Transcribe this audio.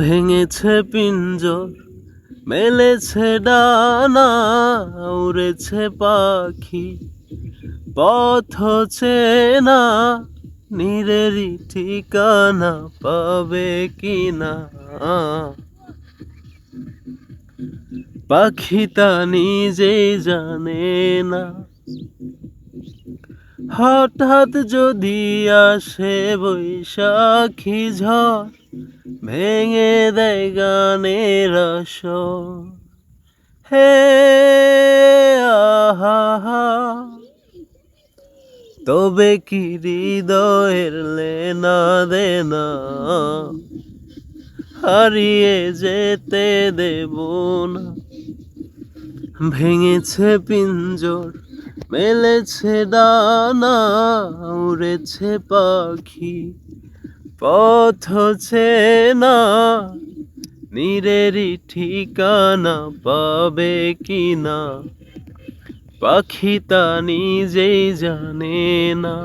ভেঙেছে পিঞ্জর, মেলেছে ডানা, উড়েছে পাখি, পথ চেনা নীরেরই ঠিকানা পাবে কিনা? পাখি তা নিজেই জানে না। হঠাৎ যদি আসে বৈশাখী ঝড়, ভেঙে দেয় গানের আসর। হে আহা তবে কি হৃদয়ের লেনা দেনা? হারিয়ে যেতে দেব না। ভেঙেছে পিঞ্জর মেলেছে দানা, উড়েছে পাখি, পথ না। নীরেরই ঠিকানা পাবে কি না পাখি তা নিজেই জানে না।